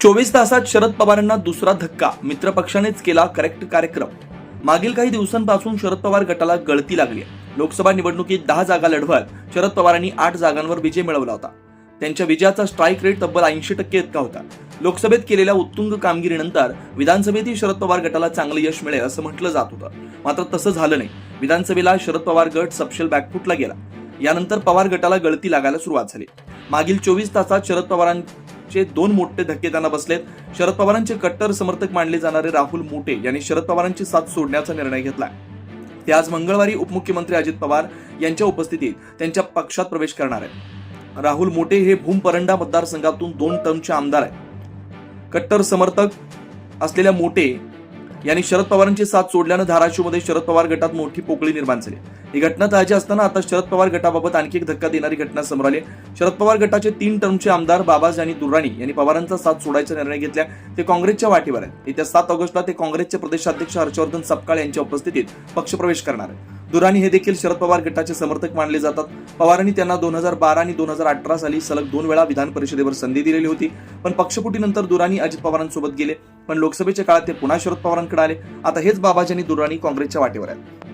चोवीस तासात शरद पवारांना दुसरा धक्का. मित्रपक्षानेच केला करेक्ट कार्यक्रम. मागील काही दिवसांपासून शरद पवार गटाला गळती लागली लोकसभा निवडणुकीत दहा जागा लढवत शरद पवारांनी आठ जागांवर विजय मिळवला होता. त्यांच्या विजयाचा स्ट्राईक रेट तब्बल ऐंशी टक्के इतका होता. लोकसभेत केलेल्या उत्तुंग कामगिरीनंतर विधानसभेतही शरद पवार गटाला चांगलं यश मिळेल असं म्हटलं जात होतं. मात्र तसं झालं नाही. विधानसभेला शरद पवार गट सपशेल बॅकफुटला गेला. यानंतर पवार गटाला गळती लागायला सुरुवात झाली. मागील चोवीस तासात शरद चे दोन मोठे धक्के त्यांना बसलेत. शरद पवारांचे कट्टर समर्थक मानले जाणारे राहुल मोटे यांनी शरद पवारांची साथ सोडण्याचा निर्णय घेतला ते आज मंगळवारी उपमुख्यमंत्री अजित पवार यांच्या उपस्थितीत त्यांच्या पक्षात प्रवेश करणार आहेत. राहुल मोटे हे भूम परंडा मतदारसंघातून दोन टर्मचे आमदार आहेत. कट्टर समर्थक असलेल्या मोटे यांनी शरद पवारांची साथ सोडल्यानं धाराशिवमध्ये शरद पवार गटात मोठी पोकळी निर्माण झाली. ही घटना ताजी असताना आता शरद पवार गटाबाबत आणखी एक धक्का देणारी घटना समोर आली. शरद पवार गटाचे तीन टर्मचे आमदार बाबाज आणि दुर्राणी यांनी पवारांचा साथ सोडायचा निर्णय घेतला. ते काँग्रेसच्या वाटेवर आहेत. येत्या सात ऑगस्टला ते काँग्रेसचे प्रदेशाध्यक्ष हर्षवर्धन सपकाळ यांच्या उपस्थितीत पक्षप्रवेश करणार आहेत. दुराणी हे देखील शरद पवार गटाचे समर्थक मानले जातात. पवारांनी त्यांना दोन हजार बारा आणि दोन हजार अठरा साली सलग दोन वेळा विधान परिषदेवर संधी दिलेली होती. पण पक्षपुटीनंतर दुराणी अजित पवारांसोबत गेले. पण लोकसभेच्या काळात ते पुन्हा शरद पवारांकडे आले. आता हेच बाबाजी आणि दुराणी काँग्रेसच्या वाटेवर आहेत.